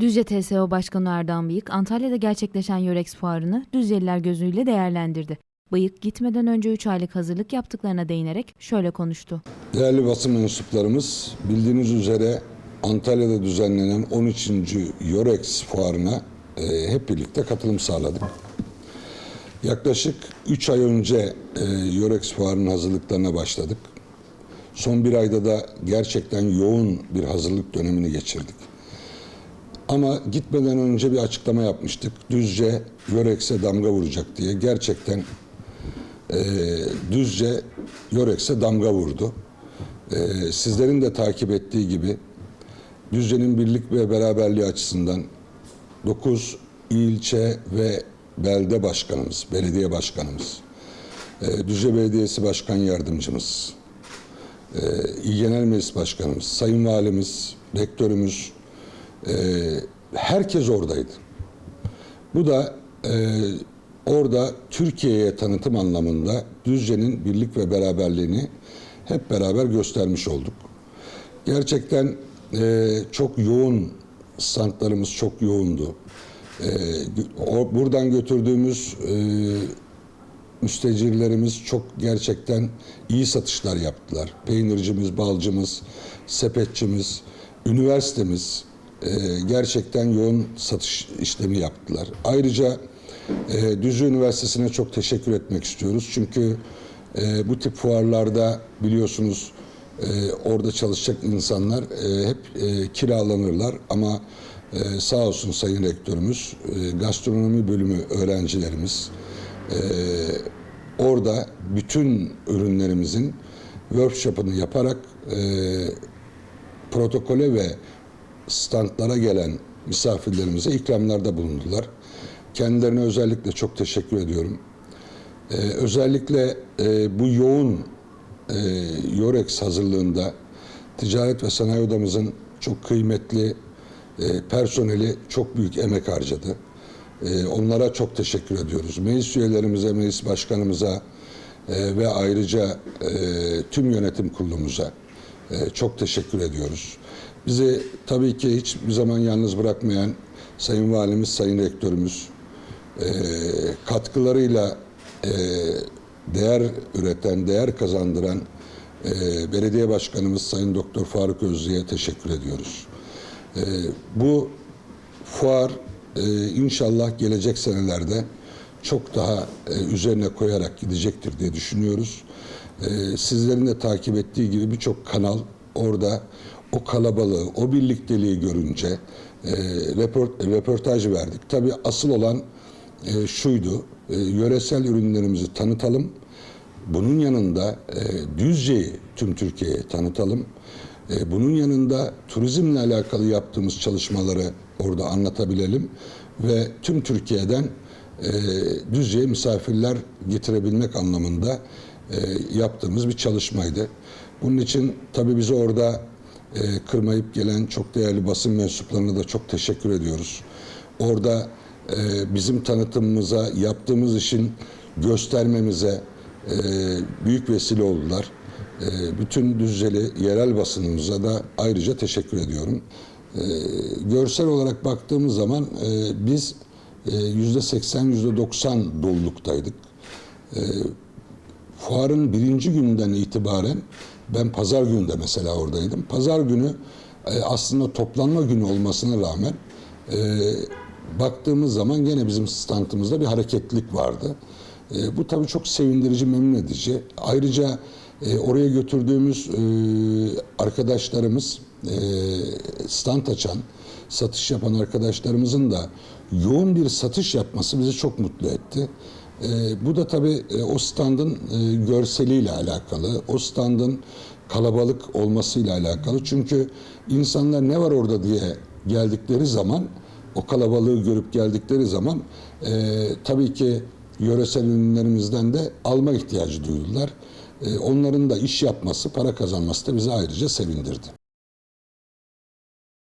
Düzce TSO Başkanı Erdoğan Bıyık, Antalya'da gerçekleşen Yorex fuarını Düzceliler gözüyle değerlendirdi. Bıyık, gitmeden önce 3 aylık hazırlık yaptıklarına değinerek şöyle konuştu. Değerli basın mensuplarımız, bildiğiniz üzere Antalya'da düzenlenen 13. Yorex fuarına e, hep birlikte katılım sağladık. Yaklaşık 3 ay önce e, Yorex fuarının hazırlıklarına başladık. Son bir ayda da gerçekten yoğun bir hazırlık dönemini geçirdik. Ama gitmeden önce bir açıklama yapmıştık. Düzce Yorex'e damga vuracak diye. Gerçekten e, Düzce Yorex'e damga vurdu. E, sizlerin de takip ettiği gibi Düzce'nin birlik ve beraberliği açısından 9 ilçe ve belde başkanımız, belediye başkanımız, e, Düzce Belediyesi Başkan Yardımcımız, e, İl Genel Meclis Başkanımız, Sayın Valimiz, Rektörümüz, e, herkes oradaydı. Bu da e, orada Türkiye'ye tanıtım anlamında Düzce'nin birlik ve beraberliğini hep beraber göstermiş olduk. Gerçekten e, çok yoğun standlarımız çok yoğundu. E, o, buradan götürdüğümüz e, müstecirlerimiz çok gerçekten iyi satışlar yaptılar. Peynircimiz, balcımız, sepetçimiz, üniversitemiz e, gerçekten yoğun satış işlemi yaptılar. Ayrıca e, Düzce Üniversitesi'ne çok teşekkür etmek istiyoruz. Çünkü e, bu tip fuarlarda biliyorsunuz e, orada çalışacak insanlar e, hep e, kiralanırlar ama e, sağ olsun Sayın Rektörümüz, e, gastronomi bölümü öğrencilerimiz e, orada bütün ürünlerimizin workshop'ını yaparak e, protokole ve standlara gelen misafirlerimize ikramlarda bulundular. Kendilerine özellikle çok teşekkür ediyorum. Ee, özellikle e, bu yoğun e, Yorex hazırlığında Ticaret ve Sanayi Odamızın çok kıymetli e, personeli çok büyük emek harcadı. E, onlara çok teşekkür ediyoruz. Meclis üyelerimize, meclis başkanımıza e, ve ayrıca e, tüm yönetim kurulumuza e, çok teşekkür ediyoruz. Bizi tabii ki hiçbir zaman yalnız bırakmayan Sayın Valimiz, Sayın Rektörümüz e, katkılarıyla e, değer üreten, değer kazandıran e, belediye başkanımız Sayın Doktor Faruk Özlü'ye teşekkür ediyoruz. E, bu fuar e, inşallah gelecek senelerde çok daha e, üzerine koyarak gidecektir diye düşünüyoruz. E, sizlerin de takip ettiği gibi birçok kanal orada o kalabalığı, o birlikteliği görünce e, report, röportaj verdik. Tabii asıl olan e, şuydu, e, yöresel ürünlerimizi tanıtalım. Bunun yanında e, Düzce'yi tüm Türkiye'ye tanıtalım. E, bunun yanında turizmle alakalı yaptığımız çalışmaları orada anlatabilelim ve tüm Türkiye'den e, Düzce'ye misafirler getirebilmek anlamında yaptığımız bir çalışmaydı. Bunun için tabii bizi orada e, kırmayıp gelen çok değerli basın mensuplarına da çok teşekkür ediyoruz. Orada e, bizim tanıtımımıza, yaptığımız işin göstermemize e, büyük vesile oldular. E, bütün Düzceli yerel basınımıza da ayrıca teşekkür ediyorum. E, görsel olarak baktığımız zaman e, biz e, yüzde seksen, yüzde doksan doluluktaydık. Fuarın birinci günden itibaren ben pazar günü de mesela oradaydım. Pazar günü e, aslında toplanma günü olmasına rağmen e, baktığımız zaman gene bizim standımızda bir hareketlilik vardı. E, bu tabii çok sevindirici, memnun edici. Ayrıca e, oraya götürdüğümüz e, arkadaşlarımız, e, stand açan, satış yapan arkadaşlarımızın da yoğun bir satış yapması bizi çok mutlu etti. E, bu da tabii e, o standın e, görseliyle alakalı, o standın kalabalık olmasıyla alakalı. Çünkü insanlar ne var orada diye geldikleri zaman, o kalabalığı görüp geldikleri zaman e, tabii ki yöresel ürünlerimizden de alma ihtiyacı duydular. E, onların da iş yapması, para kazanması da bizi ayrıca sevindirdi.